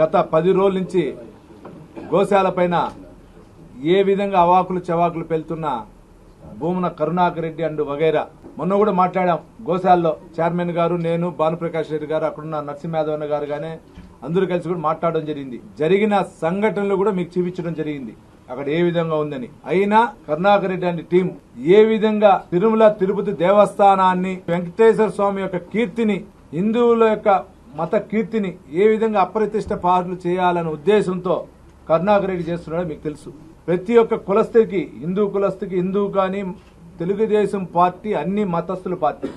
గత పది రోజుల నుంచి గోశాల పైన ఏ విధంగా అవాకులు చవాకులు పెళ్తున్న భూమన కరుణాకర్ రెడ్డి అండ్ వగైరా. మొన్న కూడా మాట్లాడాం గోశాలలో చైర్మన్ గారు నేను భానుప్రకాష్ రెడ్డి గారు అక్కడున్న నరసింహయాదవ్ గారు గానే అందరూ కలిసి కూడా మాట్లాడడం జరిగింది. జరిగిన సంఘటనలు కూడా మీకు చూపించడం జరిగింది. అక్కడ ఏ విధంగా ఉందని. అయినా కరుణాకర్ రెడ్డి అనే టీం ఏ విధంగా తిరుమల తిరుపతి దేవస్థానాన్ని వెంకటేశ్వర స్వామి యొక్క కీర్తిని హిందువుల యొక్క మత కీర్తిని ఏ విధంగా అప్రతిష్ట పాటలు చేయాలనే ఉద్దేశంతో కరుణాకర్ రెడ్డి చేస్తున్నాడో మీకు తెలుసు. ప్రతి ఒక్క కులస్థికి హిందూ కులస్థికి హిందూ కానీ తెలుగుదేశం పార్టీ అన్ని మతస్థుల పార్టీ.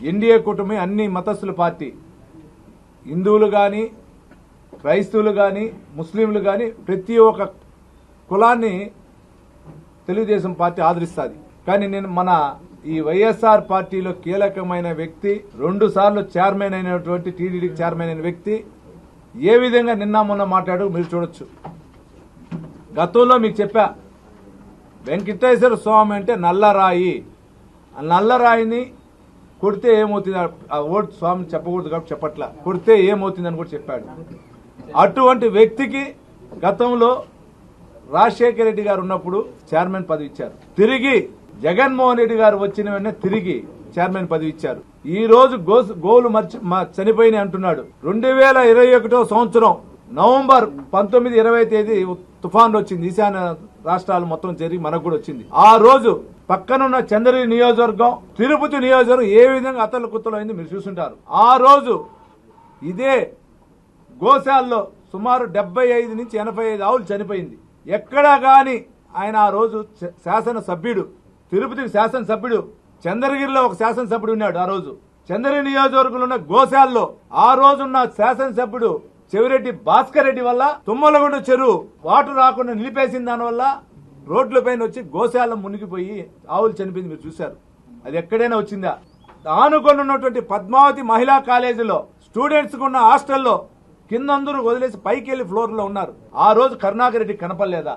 ఎన్డీఏ కూటమి అన్ని మతస్థుల పార్టీ. హిందువులు కానీ క్రైస్తవులు కానీ ముస్లింలు కానీ ప్రతి ఒక్క కులాన్ని తెలుగుదేశం పార్టీ ఆదరిస్తుంది. కానీ నేను మన ఈ వైఎస్ఆర్ పార్టీలో కీలకమైన వ్యక్తి రెండు సార్లు చైర్మన్ అయినటువంటి టీడీడీ చైర్మన్ అయిన వ్యక్తి ఏ విధంగా నిన్న మొన్న మాట్లాడు మీరు చూడొచ్చు. గతంలో మీకు చెప్పా వెంకటేశ్వర స్వామి అంటే నల్లరాయి. ఆ నల్లరాయిని కొడితే ఏమవుతుంది? ఆ ఓటు స్వామి చెప్పకూడదు కాబట్టి చెప్పట్లా. కొడితే ఏమవుతుంది అని కూడా చెప్పాడు. అటువంటి వ్యక్తికి గతంలో రాజశేఖర రెడ్డి గారు ఉన్నప్పుడు చైర్మన్ పదవి ఇచ్చారు. తిరిగి జగన్మోహన్ రెడ్డి గారు వచ్చిన వెంటనే తిరిగి చైర్మన్ పదవి ఇచ్చారు. ఈ రోజు గోస్- గోలు మర్చి చనిపోయిన చనిపోయినాయి అంటున్నాడు. రెండు వేల ఇరవై ఒకటో సంవత్సరం నవంబర్ పంతొమ్మిది ఇరవై తేదీ తుఫాన్ వచ్చింది. ఈశాన్య రాష్ట్రాలు మొత్తం జరిగి మనకు కూడా వచ్చింది. ఆ రోజు పక్కనున్న చంద్రగిరి నియోజకవర్గం తిరుపతి నియోజకవర్గం ఏ విధంగా అతల కుత్తలు అయింది మీరు చూసుంటారు. ఆ రోజు ఇదే గోశాల్లో సుమారు డెబ్బై ఐదు నుంచి ఎనభై ఐదు ఆవులు చనిపోయింది. ఎక్కడా కానీ ఆయన ఆ రోజు శ- శాసన సభ్యుడు తిరుపతికి శాసనసభ్యుడు చంద్రగిరిలో ఒక శాసనసభ్యుడు ఉన్నాడు ఆ రోజు. చంద్రగిరి నియోజకవర్గంలో ఉన్న గోశాలలో ఆ రోజున్న శాసనసభ్యుడు చెవిరెడ్డి భాస్కర్ రెడ్డి వల్ల తుమ్మలగొండ చెరువు వాటర్ రాకుండా నిలిపేసిన దానివల్ల రోడ్ల పైన వచ్చి గోశాల మునిగిపోయి ఆవులు చనిపోయింది మీరు చూశారు. అది ఎక్కడైనా వచ్చిందా? ఆనుకొని ఉన్నటువంటి పద్మావతి మహిళా కాలేజీలో స్టూడెంట్స్ ఉన్న హాస్టల్లో కింద అందరూ వదిలేసి పైకి వెళ్ళి ఫ్లోర్లో ఉన్నారు. ఆ రోజు కరుణాకర్ రెడ్డి కనపడలేదా?